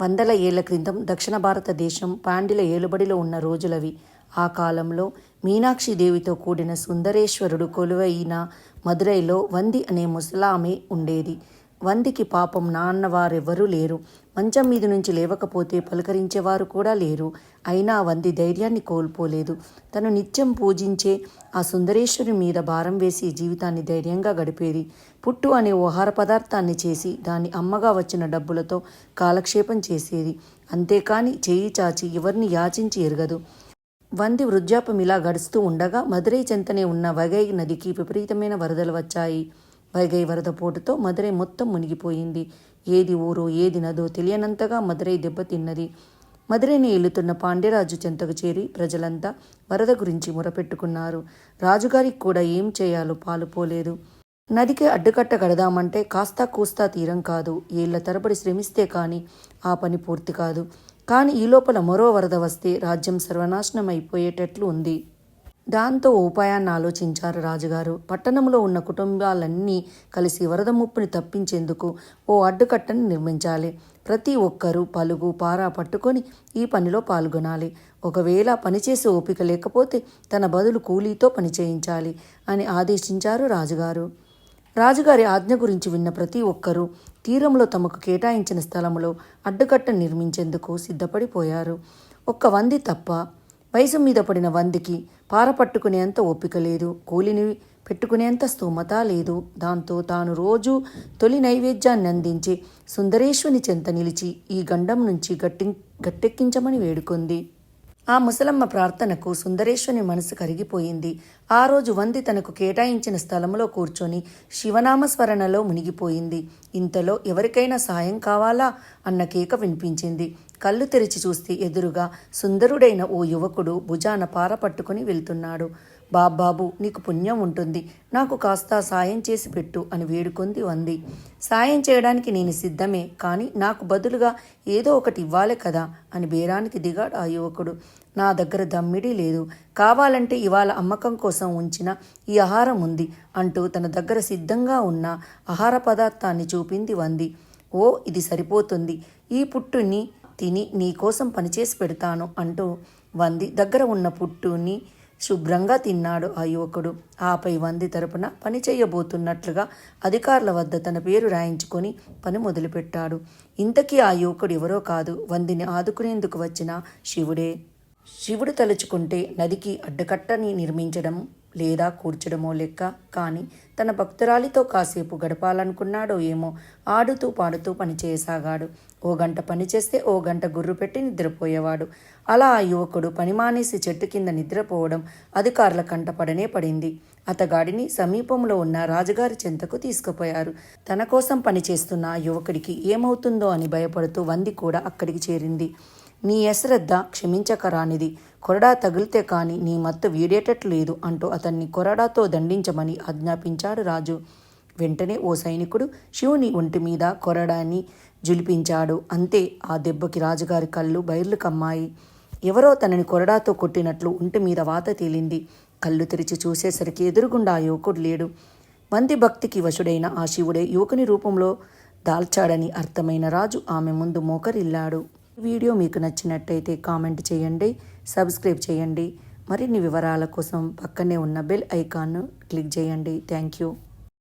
వందల ఏళ్ళ క్రితం దక్షిణ భారతదేశం పాండ్యుల ఏలుబడిలో ఉన్న రోజులవి. ఆ కాలంలో మీనాక్షి దేవితో కూడిన సుందరేశ్వరుడు కొలువైన మదురైలో వంది అనే ముసలామె ఉండేది. వందికి పాపం నాన్నవారెవ్వరూ లేరు. మంచం మీద నుంచి లేవకపోతే పలకరించేవారు కూడా లేరు. అయినా వంది ధైర్యాన్ని కోల్పోలేదు. తను నిత్యం పూజించే ఆ సుందరేశ్వరి మీద భారం వేసి జీవితాన్ని ధైర్యంగా గడిపేది. పుట్టు అనే ఆహార పదార్థాన్ని చేసి దాన్ని అమ్మగా వచ్చిన డబ్బులతో కాలక్షేపం చేసేది. అంతేకాని చేయి చాచి ఎవరిని యాచించి ఎరగదు. వంది వృద్ధాపం ఇలా గడుస్తూ ఉండగా మదురై చెంతనే ఉన్న వగై నదికి విపరీతమైన వరదలు వచ్చాయి. వైగై వరద పోటుతో మదురై మొత్తం మునిగిపోయింది. ఏది ఊరో ఏది నదో తెలియనంతగా మదురై దెబ్బతిన్నది మదురైని ఏలుతున్న పాండ్యరాజు చెంతకు చేరి ప్రజలంతా వరద గురించి మొరపెట్టుకున్నారు. రాజుగారికి కూడా ఏం చేయాలో పాలుపోలేదు నదికి అడ్డుకట్ట కడదామంటే కాస్తా కూస్తా తీరం కాదు. ఏళ్ళ తరబడి శ్రమిస్తే కానీ ఆ పని పూర్తి కాదు. కానీ ఈ లోపల మరో వరద వస్తే రాజ్యం సర్వనాశనం అయిపోయేటట్లు ఉంది. దాంతో ఉపాయాన్ని ఆలోచించారు రాజుగారు. పట్టణంలో ఉన్న కుటుంబాలన్నీ కలిసి వరద ముప్పుని తప్పించేందుకు ఓ అడ్డుకట్టను నిర్మించాలి. ప్రతి ఒక్కరూ పలుగు పారా పట్టుకొని ఈ పనిలో పాల్గొనాలి. ఒకవేళ పనిచేసే ఓపిక లేకపోతే తన బదులు కూలీతో పని చేయించాలి అని ఆదేశించారు రాజుగారు. రాజుగారి ఆజ్ఞ గురించి విన్న ప్రతి ఒక్కరూ తీరంలో తమకు కేటాయించిన స్థలంలో అడ్డుకట్ట నిర్మించేందుకు సిద్ధపడిపోయారు. ఒక్క వంది తప్ప వయసు మీద పడిన వందికి పారపట్టుకునేంత ఓపిక లేదు. కూలిని పెట్టుకునేంత స్తోమత లేదు. దాంతో తాను రోజు తొలి నైవేద్యాన్ని అందించి సుందరేశ్వని చెంత నిలిచి ఈ గండం నుంచి గట్టి గట్టెక్కించమని వేడుకుంది. ఆ ముసలమ్మ ప్రార్థనకు సుందరేశ్వని మనసు కరిగిపోయింది. ఆ రోజు వంది తనకు కేటాయించిన స్థలంలో కూర్చొని శివనామస్మరణలో మునిగిపోయింది. ఇంతలో ఎవరికైనా సాయం కావాలా? అన్న కేక వినిపించింది. కళ్ళు తెరిచి చూస్తే ఎదురుగా సుందరుడైన ఓ యువకుడు భుజాన పార పట్టుకుని వెళ్తున్నాడు. బాబాబు నీకు పుణ్యం ఉంటుంది. నాకు కాస్త సాయం చేసి పెట్టు అని వేడుకొంది వంది. సాయం చేయడానికి నేను సిద్ధమే కానీ నాకు బదులుగా ఏదో ఒకటి ఇవ్వాలి కదా అని బేరానికి దిగాడు ఆ యువకుడు. నా దగ్గర దమ్మిడి లేదు. కావాలంటే ఇవాళ అమ్మకం కోసం ఉంచిన ఈ ఆహారం ఉంది అంటూ తన దగ్గర సిద్ధంగా ఉన్న ఆహార పదార్థాన్ని చూపింది వంది. ఓ ఇది సరిపోతుంది. ఈ పుట్టుని తిని నీకోసం పనిచేసి పెడతాను అంటూ వంది దగ్గర ఉన్న పుట్టుని శుభ్రంగా తిన్నాడు ఆ యువకుడు. ఆపై వంది తరపున పని చేయబోతున్నట్లుగా అధికారుల వద్ద తన పేరు రాయించుకొని పని మొదలుపెట్టాడు. ఇంతకీ ఆ యువకుడు ఎవరో కాదు. వందిని ఆదుకునేందుకు వచ్చిన శివుడే. శివుడు తలుచుకుంటే నదికి అడ్డకట్టని నిర్మించడం లేదా కూర్చడమో లెక్క. కానీ తన భక్తురాలితో కాసేపు గడపాలనుకున్నాడో ఏమో ఆడుతూ పాడుతూ పనిచేయసాగాడు. ఓ గంట పనిచేస్తే ఓ గంట గుర్రు పెట్టి నిద్రపోయేవాడు. అలా ఆ యువకుడు పని మానేసి చెట్టు కింద నిద్రపోవడం అధికారుల కంటపడనే పడింది. అతగాడిని సమీపంలో ఉన్న రాజుగారి చెంతకు తీసుకుపోయారు. తన కోసం పనిచేస్తున్న ఆ యువకుడికి ఏమవుతుందో అని భయపడుతూ వంది కూడా అక్కడికి చేరింది. నీ అశ్రద్ధ క్షమించకరానిది. కొరడా తగిలితే కాని నీ మత్తు వీడేటట్లు లేదు అంటూ అతన్ని కొరడాతో దండించమని ఆజ్ఞాపించాడు రాజు. వెంటనే ఓ సైనికుడు శివుని ఒంటి మీద కొరడాన్ని జులిపించాడు. అంతే ఆ దెబ్బకి రాజుగారి కళ్ళు బయర్లు కమ్మాయి. ఎవరో తనని కొరడాతో కొట్టినట్లు ఒంటి మీద వాత తేలింది. కళ్ళు తెరిచి చూసేసరికి ఎదురుగుండా ఆ యువకుడు లేడు. మంది భక్తికి వశుడైన ఆ శివుడే యువకుని రూపంలో దాల్చాడని అర్థమైన రాజు ఆమె ముందు మోకరిల్లాడు. వీడియో మీకు నచ్చినట్టయితే కామెంట్ చేయండి సబ్స్క్రైబ్ చేయండి. మరిన్ని వివరాల కోసం పక్కనే ఉన్న బెల్ ఐకాన్ను క్లిక్ చేయండి. Thank you.